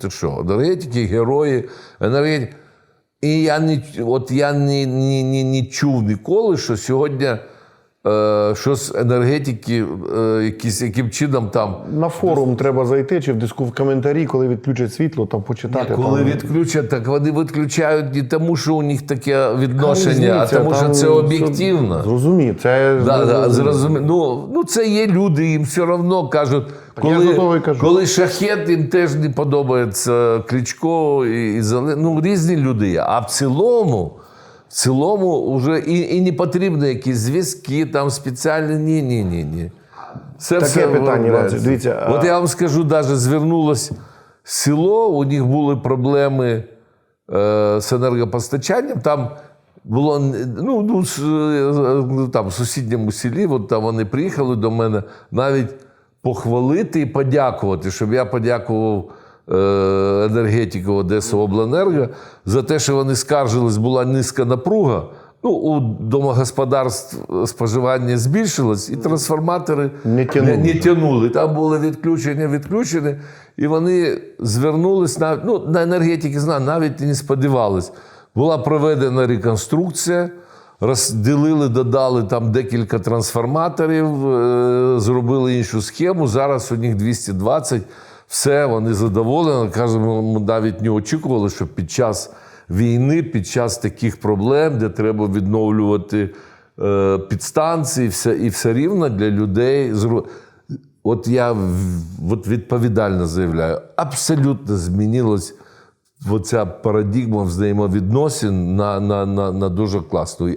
Ти що, енергетики, герої, енергетики. І я не, от я не, не, не, не чув ніколи, що сьогодні е, щось енергетики, е, якісь, яким чином там. На форум треба зайти чи в диску в коментарі, коли відключать світло, там почитати. Коли там, відключать, так вони відключають не тому, що у них таке відношення, а різниця, тому, що там це об'єктивно. Зрозумів, це Да, да, зрозумів. ну, ну, це є люди, їм все одно кажуть, коли, кажу. коли шахет, їм теж не подобається Кличко і, і ну, різні люди. А в цілому, в цілому вже і, і не потрібно якісь зв'язки, там спеціальні. Ні, ні, ні, ні. Це Таке питання, виробляється. Дивіться, От я вам скажу, навіть звернулось село, у них були проблеми е, з енергопостачанням. Там було ну, ну, с- е, там, в сусідньому селі, от там вони приїхали до мене навіть похвалити і подякувати, щоб я подякував е, енергетику Одеси Обленерго за те, що вони скаржились, була низька напруга. Ну, у домогосподарств споживання збільшилось, і трансформатори Не тянули. не, не тягнули. Там були відключення, відключені, і вони звернулись на, ну, на енергетики, знаю, навіть і не сподівались. Була проведена реконструкція, розділили, додали там декілька трансформаторів, е, зробили іншу схему. Зараз у них 220. Все, вони задоволені. Кажемо, ми навіть не очікували, що під час війни, під час таких проблем, де треба відновлювати е, підстанції, все, і все рівно для людей. От я от відповідально заявляю, абсолютно змінилась оця парадігма взаємовідносин на, на, на, на дуже класну.